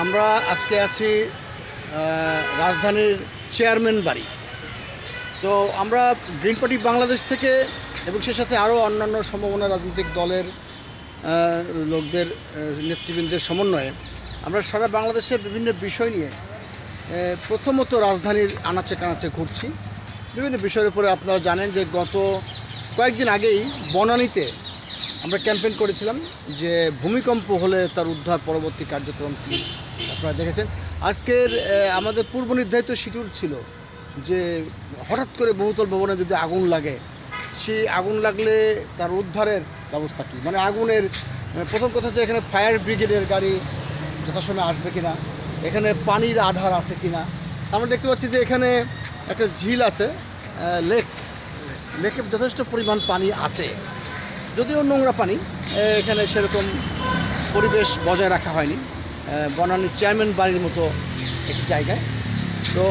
আমরা আজকে আছি রাজধানীর চেয়ারম্যান বাড়ি। তো আমরা গ্রিন পার্টি বাংলাদেশ থেকে এবং সে সাথে আরও অন্যান্য সম্ভাবনা রাজনৈতিক দলের লোকদের নেতৃবৃন্দের সমন্বয়ে আমরা সারা বাংলাদেশের বিভিন্ন বিষয় নিয়ে প্রথমত রাজধানীর আনাচে কানাচে ঘুরছি। বিভিন্ন বিষয়ের উপরে আপনারা জানেন যে গত কয়েকদিন আগেই বনানীতে আমরা ক্যাম্পেইন করেছিলাম যে ভূমিকম্প হলে তার উদ্ধার পরবর্তী কার্যক্রম কী আপনারা দেখেছেন। আজকের আমাদের পূর্ব নির্ধারিত শিডিউল ছিল যে হঠাৎ করে বহুতল ভবনে যদি আগুন লাগে, সেই আগুন লাগলে তার উদ্ধারের ব্যবস্থা কী? মানে আগুনের প্রথম কথা হচ্ছে এখানে ফায়ার ব্রিগেডের গাড়ি যথাসময়ে আসবে কিনা, এখানে পানির আধার আছে কিনা? আমরা দেখতে পাচ্ছি যে এখানে একটা ঝিল আছে লেক, লেকে যথেষ্ট পরিমাণ পানি আছে। যদিও নোংরা পানি এখানে সেরকম পরিবেশ বজায় রাখা হয়নি। বনানীর চেয়ারম্যান বাড়ির মতো একটি জায়গায়। তো,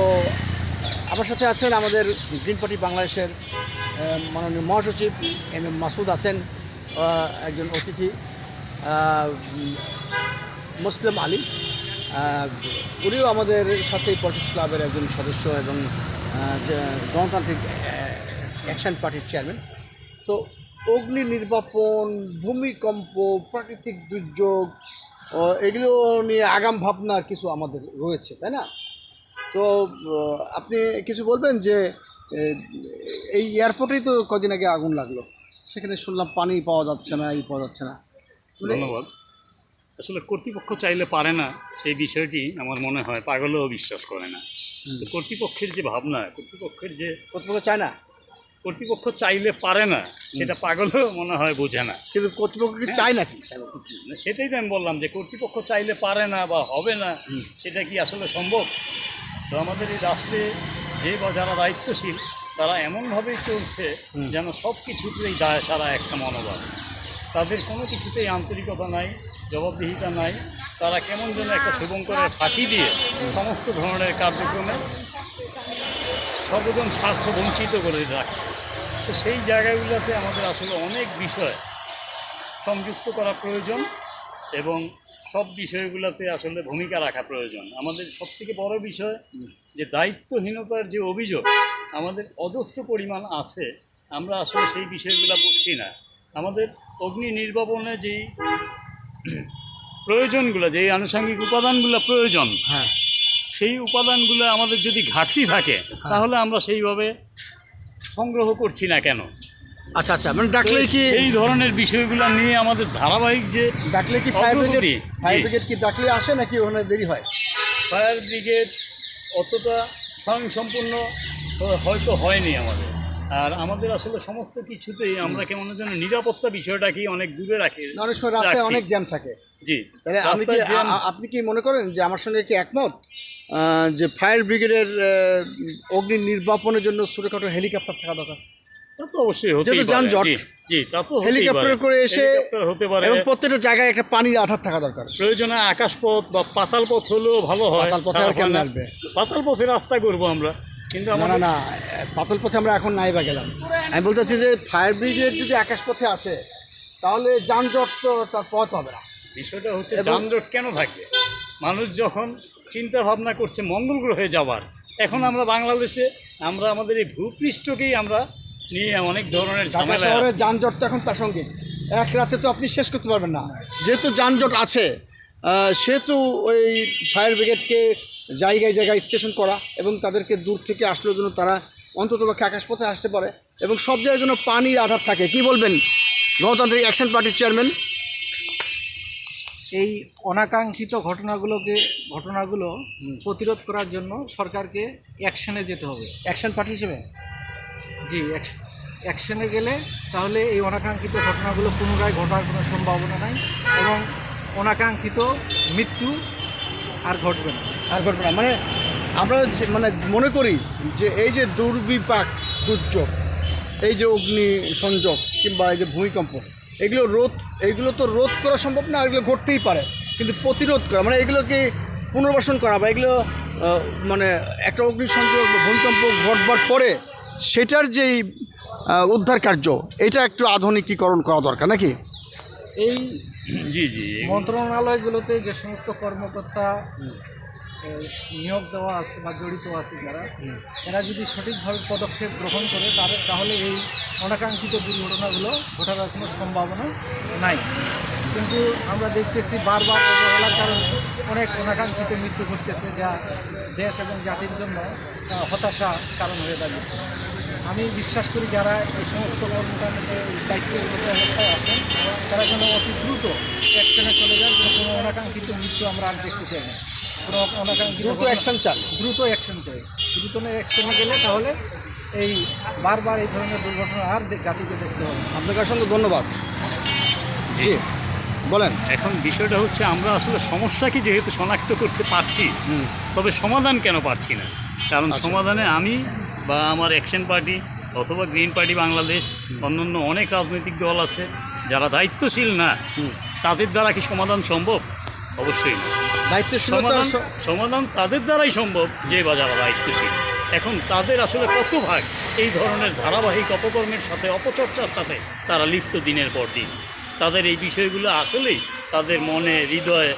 আমার সাথে আছেন আমাদের গ্রিন পার্টি বাংলাদেশের মাননীয় মহাসচিব এম এম মাসুদ আছেন একজন অতিথি মুসলিম আলী। উনিও আমাদের সাথে পলিটিক্স ক্লাবের একজন সদস্য এবং গণতান্ত্রিক অ্যাকশন পার্টির চেয়ারম্যান তো, অগ্নি নির্বাপন, ভূমিকম্প, প্রাকৃতিক দুর্যোগ এগুলো নিয়ে আগাম ভাবনার কিছু আমাদের রয়েছে তাই না? তো আপনি কিছু বলবেন যে এই এয়ারপোর্টেই তো কদিন আগে আগুন লাগল। সেখানে শুনলাম পানি পাওয়া যাচ্ছে না এই পাওয়া যাচ্ছে না। মানে ধন্যবাদ। আসলে কর্তৃপক্ষ চাইলে পারে না সেই বিষয়টি আমার মনে হয় পাগলেও বিশ্বাস করে না। কর্তৃপক্ষের যে ভাবনা কর্তৃপক্ষের যে কর্তৃপক্ষ চায় না? কর্তৃপক্ষ চাইলে পারে না সেটা পাগলেও মনে হয় বোঝে না। কিন্তু কর্তৃপক্ষ কি চায় নাকি? সেটাই তো আমি বললাম যে কর্তৃপক্ষ চাইলে পারে না বা হবে না সেটা কি আসলে সম্ভব? তো আমাদের এই রাষ্ট্রে যে বা যারা দায়িত্বশীল তারা এমনভাবেই চলছে যেন সব কিছুতেই দায় সারা একটা মনোভাব। তাদের কোনো কিছুতেই আন্তরিকতা নাই জবাবদিহিতা নাই তারা কেমন যেন একটা শুভঙ্করের ফাঁকি দিয়ে সমস্ত ধরনের কার্যক্রমে সর্বজন স্বার্থ বঞ্চিত করে রাখছে। তো সেই জায়গাগুলোতে আমাদের আসলে অনেক বিষয় সংযুক্ত করা প্রয়োজন এবং সব বিষয়গুলোতে আসলে ভূমিকা রাখা প্রয়োজন। আমাদের সবথেকে বড় বিষয় যে দায়িত্বহীনতার যে অভিযোগ, আমাদের অজস্র পরিমাণ আছে, আমরা আসলে সেই বিষয়গুলো বুঝছি না। আমাদের অগ্নি নির্বাপনে যেই প্রয়োজনগুলো, যেই আনুষঙ্গিক উপাদানগুলো প্রয়োজন হ্যাঁ। সেই উপাদানগুলো আমাদের যদি ঘাটতি থাকে তাহলে আমরা সেইভাবে সংগ্রহ করছি না কেন? আচ্ছা আচ্ছা মানে ডাকলেই কি এই ধরনের বিষয়গুলো নিয়ে আমাদের ধারাবাহিক যে ডাকলে কি ফায়ার ব্রিগেড ফায়ার ব্রিগেড কি ডাকলে আসে নাকি ওখানে দেরি হয়? ফায়ার ব্রিগেড অতটা স্বয়ংসম্পূর্ণ হয়তো হয়নি আমাদের। আর আমাদের আসলে সমস্ত কিছুতেই আমরা কেমন যেন নিরাপত্তা বিষয়টাকে অনেক দূরে রাখি অনেক সময় রাস্তায় অনেক জ্যাম থাকে। জি। তাহলে আমি কি আপনি কি মনে করেন যে আমার সঙ্গে কি একমত? যে ফায়ার ব্রিগেডের অগ্নি নির্বাপনের জন্য ছোটোখাটো হেলিকপ্টার থাকা দরকার? তা তো অবশ্যই হতে যেহেতু যানজট, জি তা তো হেলিকপ্টার করে এসে হতে পারে। এবং প্রত্যেকটা জায়গায় একটা পানির আধার থাকা দরকার। প্রয়োজনে আকাশপথ বা পাতাল পথ হলেও ভালো হয়। পাতাল পথে আর খারাপ না। আসবে? পাতাল পথে রাস্তা করব আমরা। কিন্তু না না না পাতল পথে আমরা এখন নাই বা গেলাম। আমি বলতেছি যে ফায়ার ব্রিগেড যদি আকাশপথে আসে তাহলে যানজট তো তার পথ হবে না। বিষয়টা হচ্ছে যানজট কেন থাকে? মানুষ যখন চিন্তা ভাবনা করছে মঙ্গল গ্রহে যাবার এখন আমরা বাংলাদেশে আমরা আমাদের এই ভূপৃষ্ঠকেই আমরা নিয়ে অনেক ধরনের ঢাকা শহরে যানজট তো এখন প্রাসঙ্গিক। এক রাতে তো আপনি শেষ করতে পারবেন না। যেহেতু যানজট আছে সেহেতু ওই ফায়ার ব্রিগেডকে জায়গায় জায়গায় স্টেশন করা এবং তাদেরকে দূর থেকে আসলেও যেন তারা অন্তত পক্ষে আকাশপথে আসতে পারে এবং সব জায়গায় যেন পানির আধার থাকে। কি বলবেন? গণতান্ত্রিক অ্যাকশন পার্টির চেয়ারম্যান। এই অনাকাঙ্ক্ষিত ঘটনাগুলোকে ঘটনাগুলো প্রতিরোধ করার জন্য সরকারকে অ্যাকশনে যেতে হবে। অ্যাকশন পার্টি হিসেবে? জি অ্যাকশনে গেলে তাহলে এই অনাকাঙ্ক্ষিত ঘটনাগুলো পুনরায় ঘটার কোনো সম্ভাবনা নাই এবং অনাকাঙ্ক্ষিত মৃত্যু আর ঘটবে না। আর ঘটবে না। মানে আমরা যে- মানে মনে করি যে এই যে দুর্বিপাক দুর্যোগ এই যে অগ্নি সংযোগ কিংবা এই যে ভূমিকম্প এগুলো রোধ এগুলো তো রোধ করা সম্ভব না এগুলো ঘটতেই পারে। কিন্তু প্রতিরোধ করা মানে এগুলোকে পুনর্বাসন করা বা এগুলো মানে একটা অগ্নিসংযোগ ভূমিকম্প ঘটবার পরে সেটার যেই উদ্ধার কার্য এটা একটু আধুনিকীকরণ করা দরকার নাকি? এই জি জি মন্ত্রণালয়গুলোতে যে সমস্ত কর্মকর্তা নিয়োগ দেওয়া আছে বা জড়িত আছে যারা এরা যদি সঠিকভাবে পদক্ষেপ গ্রহণ করে তাহলে তাহলে এই অনাকাঙ্ক্ষিত দুর্ঘটনাগুলো ঘটার কোনো সম্ভাবনা নাই। কিন্তু আমরা দেখতেছি বারবার অবহেলার কারণে অনেক অনাকাঙ্ক্ষিত মৃত্যু ঘটতেছে যা দেশ এবং জাতির জন্য হতাশা কারণ হয়ে দাঁড়িয়েছে। আমি বিশ্বাস করি যারা এই সমস্ত কর্মকাণ্ডে দায়িত্বের অবস্থায় আছেন তারা যেন অতি দ্রুত অ্যাকশনে চলে যান কোনো অনাকাঙ্ক্ষিত মৃত্যু আমরা আর দেখতে চাই না। দ্রুত অ্যাকশন চান দ্রুত অ্যাকশন চাই। দ্রুত অ্যাকশনে গেলে তাহলে এই বারবার এই ধরনের দুর্ঘটনা আর জাতিকে দেখতে হবে। আপনাকে অসংখ্য ধন্যবাদ। জি। বলেন। এখন বিষয়টা হচ্ছে আমরা আসলে সমস্যাকে যেহেতু শনাক্ত করতে পারছি তবে সমাধান কেন পারছি না? কারণ সমাধানে আমি বা আমার অ্যাকশন পার্টি অথবা গ্রিন পার্টি বাংলাদেশ অন্যান্য অনেক রাজনৈতিক দল আছে যারা দায়িত্বশীল না তাদের দ্বারা কি সমাধান সম্ভব? অবশ্যই। না দায়িত্বশীলতার সমাধান তাদের দ্বারাই সম্ভব যে বা যারা দায়িত্বশীল। এখন তাদের আসলে কত ভাগ এই ধরনের ধারাবাহিক অপকর্মের সাথে অপচর্চার সাথে তারা লিপ্ত দিনের পর দিন? তাদের এই বিষয়গুলো আসলেই তাদের মনে হৃদয়ে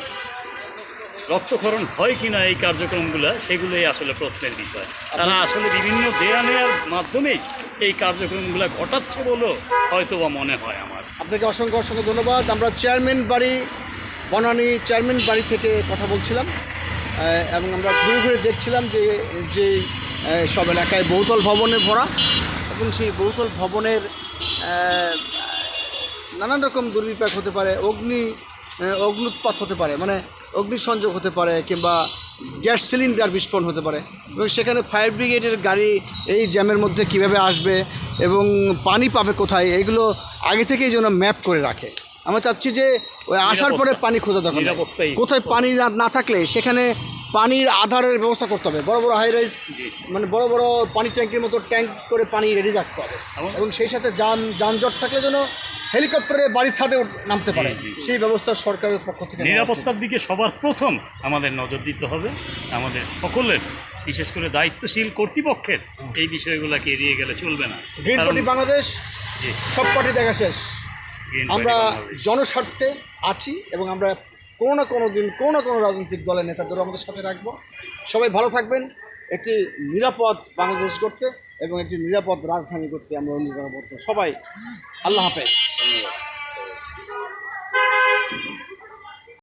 রক্তক্ষরণ হয় কি না এই কার্যক্রমগুলো সেগুলোই আসলে প্রশ্নের বিষয়। তারা আসলে বিভিন্ন দেয়া নেয়ার মাধ্যমেই এই কার্যক্রমগুলো ঘটাচ্ছে বলেও হয়তো বা মনে হয় আমার। আপনাকে অসংখ্য অসংখ্য ধন্যবাদ। আমরা চেয়ারম্যান বাড়ি বনানী চেয়ারম্যান বাড়ি থেকে কথা বলছিলাম এবং আমরা ঘুরে ঘুরে দেখছিলাম যে যে সব এলাকায় বহুতল ভবনে ভরা, এবং সেই বহুতল ভবনের নানান রকম দুর্বিপাক হতে পারে, অগ্নি অগ্নুৎপাত হতে পারে মানে অগ্নিসংযোগ হতে পারে, কিংবা গ্যাস সিলিন্ডার বিস্ফোরণ হতে পারে, এবং সেখানে ফায়ার ব্রিগেডের গাড়ি এই জ্যামের মধ্যে কীভাবে আসবে, এবং পানি পাবে কোথায়, এগুলো আগে থেকেই যেন ম্যাপ করে রাখে। আমরা চাচ্ছি যে ওই আসার পরে পানি খোঁজা দরকার কোথায় পানি না না থাকলে সেখানে পানির আধারের ব্যবস্থা করতে হবে। বড় বড় হাই রাইজ মানে বড় বড় পানি ট্যাঙ্কের মতো ট্যাঙ্ক করে পানি রেডি রাখতে হবে। এবং- সেই সাথে যান যানজট থাকলে যেন হেলিকপ্টারে বাড়ির ছাদে নামতে পারে। সেই ব্যবস্থা সরকারের পক্ষ থেকে নিরাপত্তার দিকে সবার প্রথম আমাদের নজর দিতে হবে। আমাদের সকলের বিশেষ করে দায়িত্বশীল কর্তৃপক্ষের এই বিষয়গুলোকে এড়িয়ে গেলে চলবে না। বাংলাদেশ সব পার্টি দেখা শেষ। আমরা জনস্বার্থে আছি এবং আমরা কোনো না কোনো দিন কোনো না কোনো রাজনৈতিক দলের নেতাদের আমাদের সাথে রাখব। সবাই ভালো থাকবেন। একটি নিরাপদ বাংলাদেশ করতে এবং একটি নিরাপদ রাজধানী করতে আমরা অঙ্গীকারবদ্ধ। সবাই আল্লাহ হাফেজ। ধন্যবাদ